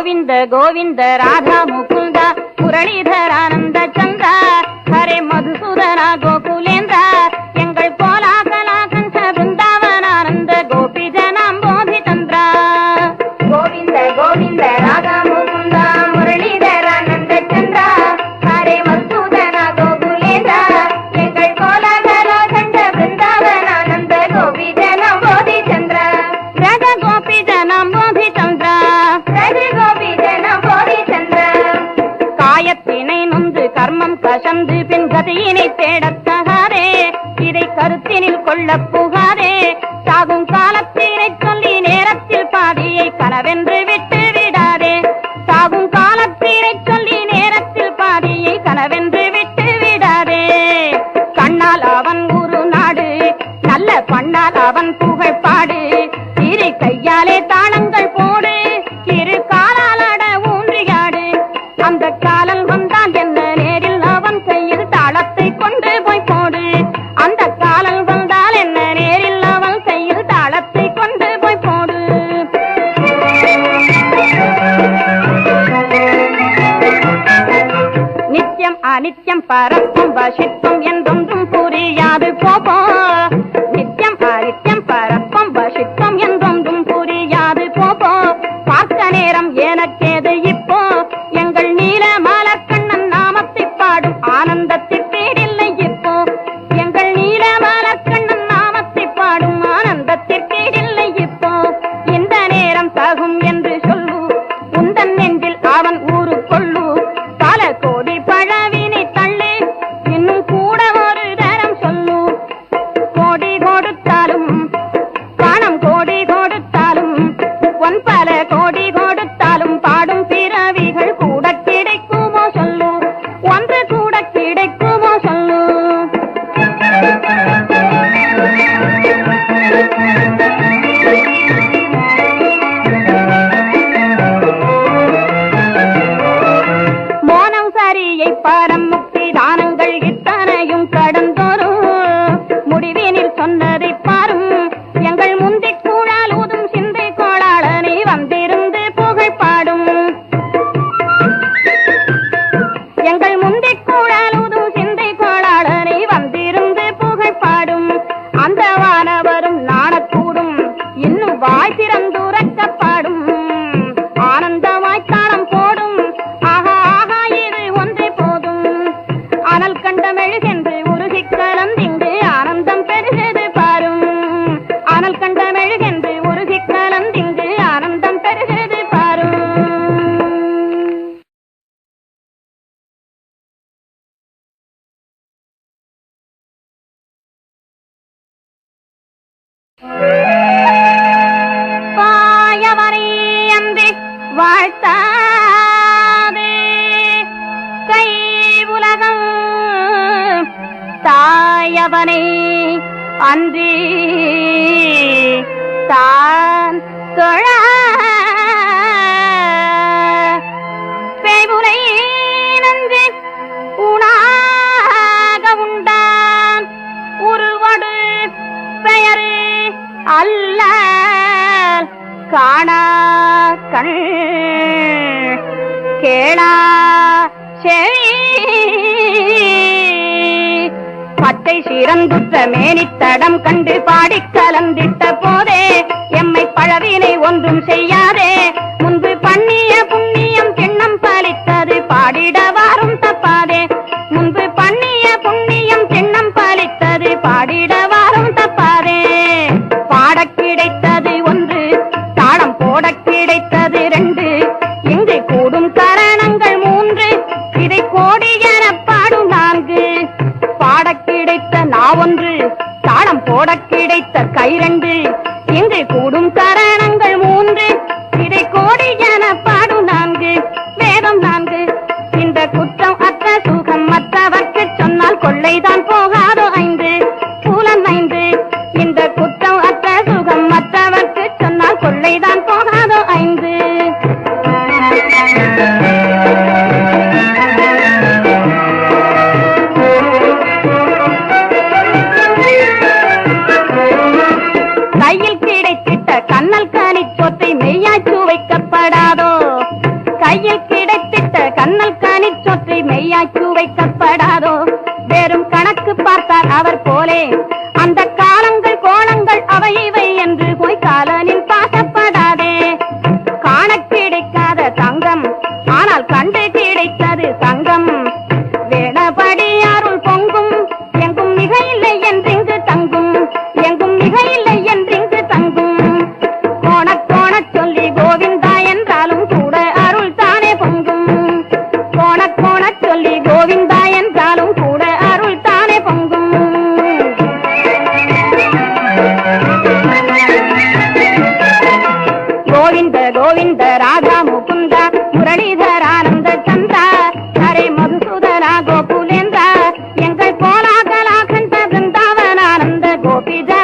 గోవింద గోవింద రాధా ముకుంద మురళీధరానంద చంద్ర హరే మధుసూదన గోకుల கசந்து பின் கதையினை தேடத் தகாதே. இதை கருத்தினில் கொள்ளப் புகாதே. சாகும் காலத்தில் प्रभाषित மெழுகென்று உருகி கலந்திங்கு ஆனந்தம் பெருகது பாரும். அனல் கண்ட மெழுகென்று உருகி கலந்திங்கு ஆனந்தம் பெருகது பாரும். வாழ்த்தா தாயவனை அன்றி தான் தொழ பேவுனை நன்றி. உணாக உண்டான் உருவடு பெயரு அல்ல. காணா கண் கேளா செழி மட்டை சிறந்துற்ற மேனித்தடம் கண்டு பாடி கலந்திட்ட போதே எம்மை பழவினை ஒன்றும் செய்யாதே. படாதோ? 不必再